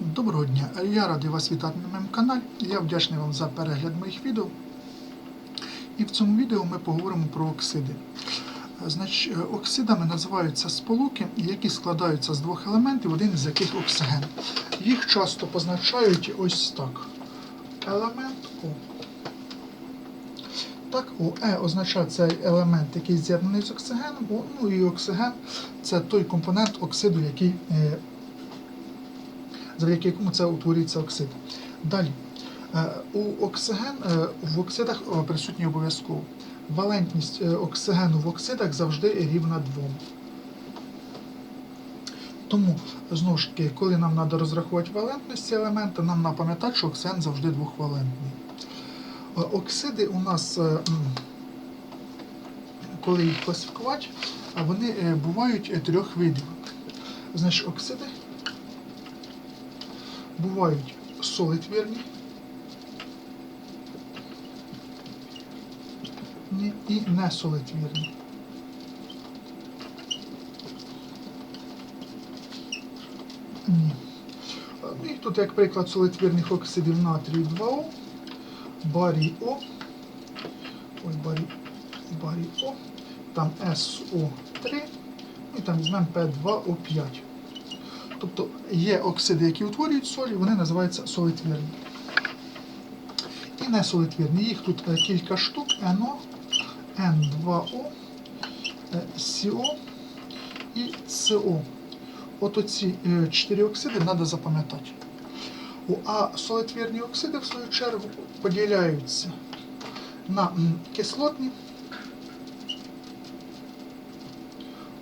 Доброго дня! Я радий вас вітати на моєму каналі. Я вдячний вам за перегляд моїх відео. І в цьому відео ми поговоримо про оксиди. Значить, е, оксидами називаються сполуки, які складаються з двох елементів, один з яких оксиген. Їх часто позначають ось так. Елемент О. Так, ОЕ означає цей елемент, який з'єднаний з оксигеном. Ну і оксиген це той компонент оксиду, який е, завдяки якому це утворюється оксид. Далі. Е, У оксиген, е, в оксидах е, присутній обов'язково. Валентність оксигену в оксидах завжди рівна 2. Тому, знову ж таки, коли нам треба розрахувати валентність елемента, нам треба пам'ятати, що оксиген завжди двохвалентний. Оксиди у нас, коли їх класифікувати, вони бувають трьох видів. Значить, оксиди бувають солитвірні ні, і несолитвірні. Ні. І тут, як приклад солитвірних оксидів натрію 2О, барій О, ой, барій, барій О, там СО3, і там візьмемо П2О5. Тобто є оксиди, які утворюють солі, вони називаються солитвірні. І несолитвірні. Їх тут е, кілька штук: НО, Н2О, е, СО і СО. От оці е, чотири оксиди треба запам'ятати. А солитвірні оксиди, в свою чергу, поділяються на кислотні,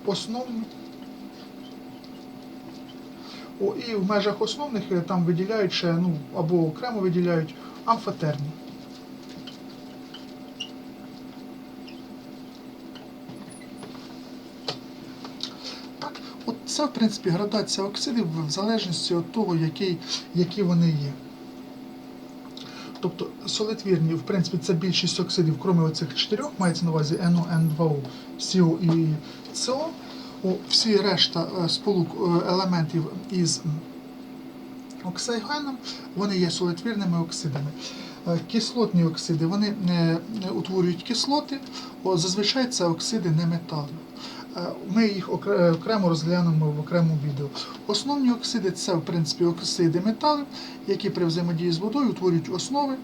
основні. І в межах основних е, там виділяють ще, ну, або окремо виділяють амфотерні. Так, от це, в принципі, градація оксидів в залежності від того, який, які вони є. Тобто солитвірні, в принципі, це більшість оксидів, крім оцих чотирьох, мається на увазі НО, Н2O, СО і СО. Всі решта е, сполук е, елементів із оксигеном, вони є солитвірними оксидами. Е, Кислотні оксиди вони утворюють кислоти, зазвичай це оксиди не металів. Е, Ми їх окремо розглянемо в окремому відео. Основні оксиди це в принципі оксиди металів, які при взаємодії з водою утворюють основи,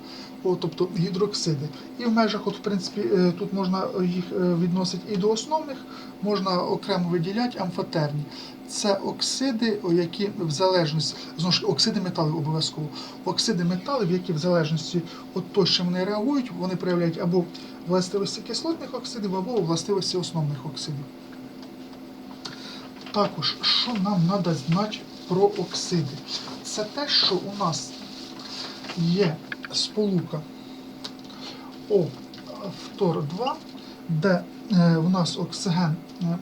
тобто гідроксиди. І в межах, от, в принципі, е, тут можна їх е, відносити і до основних, можна окремо виділяти амфотерні. Це оксиди, які в залежності, знову ж оксиди металів обов'язково. Оксиди металів, які в залежності від того, що вони реагують, вони проявляють або властивості кислотних оксидів, або властивості основних оксидів. Також, що нам треба знати про оксиди? Це те, що у нас є сполука О фтор 2, де е, у нас оксиген е,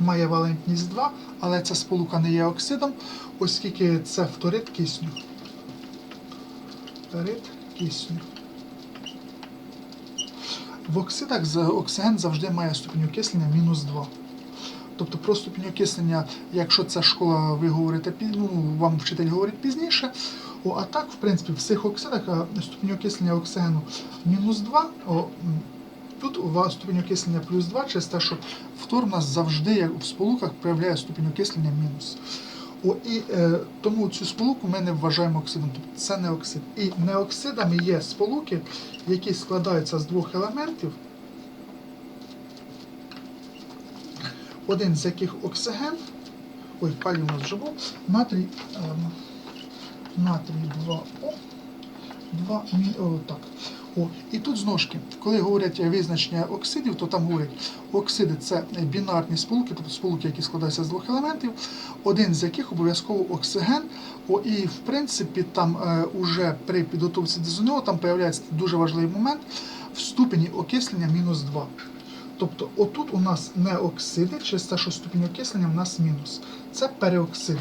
має валентність 2, але ця сполука не є оксидом, оскільки це фторид кисню. Фторид кисню. В оксидах оксиген завжди має ступінь окислення мінус 2. Тобто про ступінь окислення, якщо це школа, ви говорите ну, вам вчитель говорить пізніше. О, а так, в принципі, в всіх оксидах ступінь окислення оксигену мінус 2. О, тут у вас ступінь окислення плюс 2 через те, що фтор у нас завжди як в сполуках проявляє ступінь окислення мінус. О, і е, тому цю сполуку ми не вважаємо оксидом. Тобто це не оксид. І неоксидами є сполуки, які складаються з двох елементів. Один з яких оксиген, ой, калій у нас вже був, натрій, ем, натрій 2О, 2 о, так. О, і тут таки, коли говорять визначення оксидів, то там говорять, оксиди це бінарні сполуки, тобто сполуки, які складаються з двох елементів, один з яких обов'язково оксиген. О, і в принципі там е, уже при підготовці до ЗНО там появляється дуже важливий момент в ступені окислення мінус 2. Тобто отут у нас не оксиди, через те, що ступінь окислення в нас мінус. Це переоксиди.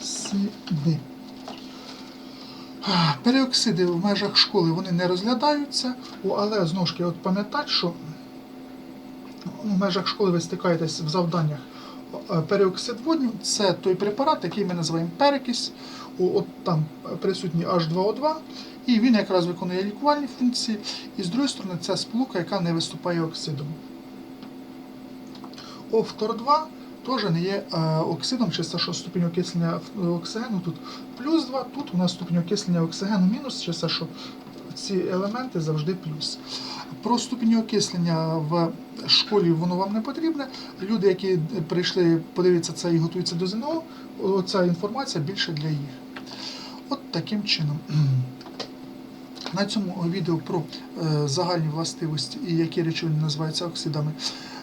Переоксиди. Переоксиди в межах школи вони не розглядаються, але знову ж таки, пам'ятати, що в межах школи ви стикаєтесь в завданнях Е, Переоксид водню це той препарат, який ми називаємо перекись. От там присутній H2O2, і він якраз виконує лікувальні функції. І з другої сторони, це сполука, яка не виступає оксидом. О-фтор-2 теж не є е, оксидом, через те, що ступінь окислення е, оксигену тут плюс 2, тут у нас ступінь окислення оксигену мінус, через те, що ці елементи завжди плюс. Про ступінь окислення в школі воно вам не потрібне. Люди, які прийшли подивитися це і готуються до ЗНО, ця інформація більше для їх. От таким чином. На цьому відео про е, загальні властивості і які речовини називаються оксидами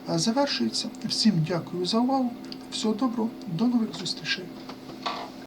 е, завершується. Всім дякую за увагу. Всього доброго, до нових зустрічей.